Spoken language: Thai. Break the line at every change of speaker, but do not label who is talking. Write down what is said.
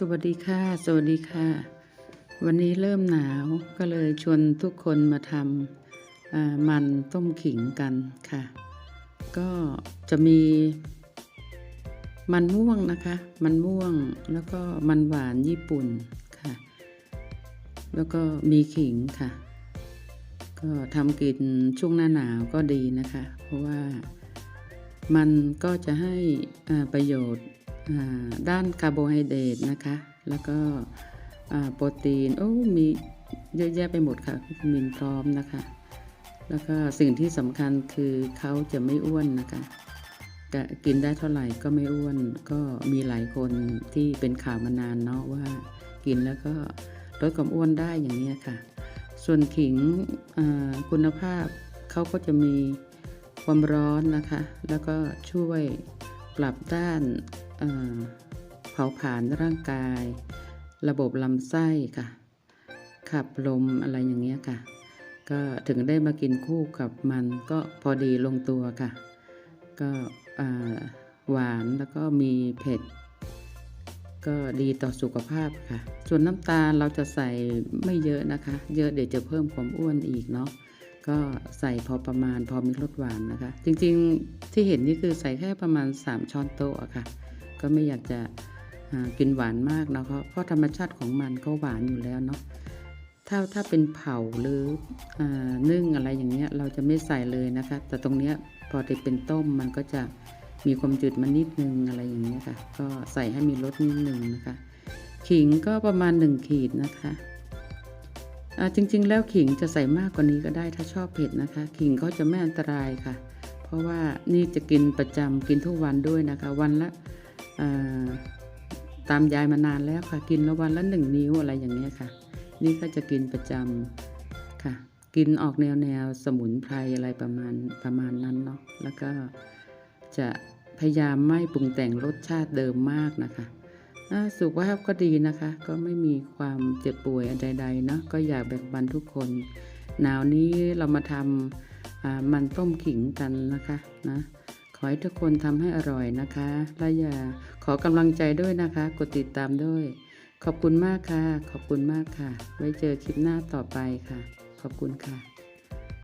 สวัสดีค่ะ สวัสดีค่ะ วันนี้เริ่มหนาวก็เลยชวนทุกคนมาทำมันต้มขิงกันค่ะ ก็จะมี มันม่วงนะคะ มันม่วงแล้วก็มันหวานญี่ปุ่นค่ะ แล้วก็มีขิงค่ะ ก็ทำกินช่วงหน้าหนาวก็ดีนะคะ เพราะว่ามันก็จะให้ประโยชน์ ด้านคาร์โบไฮเดรตนะคะ แล้วก็โปรตีน โอ้มีเยอะแยะไปหมดค่ะวิตามินพร้อมนะคะ แล้วก็สิ่งที่สำคัญคือเขาจะไม่อ้วนนะคะกะกินได้เท่าไหร่ก็ไม่อ้วน ก็มีหลายคนที่เป็นข่าวมานานเนาะว่า กินแล้วก็ลดความอ้วนได้อย่างนี้ค่ะ ส่วนขิงคุณภาพเขาก็จะมีความร้อนนะคะ แล้วก็ช่วยปรับด้าน เผาผลาญร่างกาย ระบบลำไส้ค่ะ ขับลมอะไรอย่างเงี้ยค่ะ ก็ถึงได้มากินคู่กับมันก็พอดีลงตัวค่ะ ก็หวานแล้วก็มีเผ็ด ก็ดีต่อสุขภาพค่ะ ส่วนน้ำตาลเราจะใส่ไม่เยอะนะคะ เยอะเดี๋ยวจะเพิ่มความอ้วนอีกเนาะก็ใส่พอประมาณพอมีรสหวานนะคะ จริงๆที่เห็นนี่คือใส่แค่ประมาณ 3 ช้อนโต๊ะค่ะ ก็ไม่อยากจะกินหวานมากเนาะเพราะเพราะธรรมชาติของมันก็หวานอยู่แล้วเนาะถ้าถ้าเป็นเผาหรืออนึ่งอะไรอย่างเงี้ยเราจะไม่ใส่เลยนะคะ แต่ตรงเนี้ยพอที่เป็นต้มมันก็จะมีความจืดมานิดนึงอะไรอย่างเงี้ยค่ะ ก็ใส่ให้มีรสนิดนึงนะคะ ขิงก็ประมาณ 1 ขีดนะคะจริงๆ แล้วขิงจะใส่มากกว่านี้ก็ได้ถ้าชอบเผ็ดนะคะ ขิงก็จะไม่อันตรายค่ะ เพราะว่านี่จะกินประจำกินทุกวันด้วยนะคะ วันละ ตามยายมานานแล้วค่ะ กินละวันละหนึ่งนิ้วอะไรอย่างเงี้ยค่ะ นี่ก็จะกินประจำค่ะ กินออกแนวแนวสมุนไพรอะไรประมาณประมาณนั้นเนาะแล้วก็จะพยายามไม่ปรุงแต่งรสชาติเดิมมากนะคะสุขภาพก็ดีนะคะ ก็ไม่มีความเจ็บป่วยอันใดๆเนาะก็อยากแบ่งปันทุกคน หนาวนี้เรามาทำมันต้มขิงกันนะคะนะ ขอให้ทุกคนทำให้อร่อยนะคะและอย่าขอกำลังใจด้วยนะคะ กดติดตามด้วย ขอบคุณมากค่ะ ขอบคุณมากค่ะ ไว้เจอคลิปหน้าต่อไปค่ะ ขอบคุณค่ะ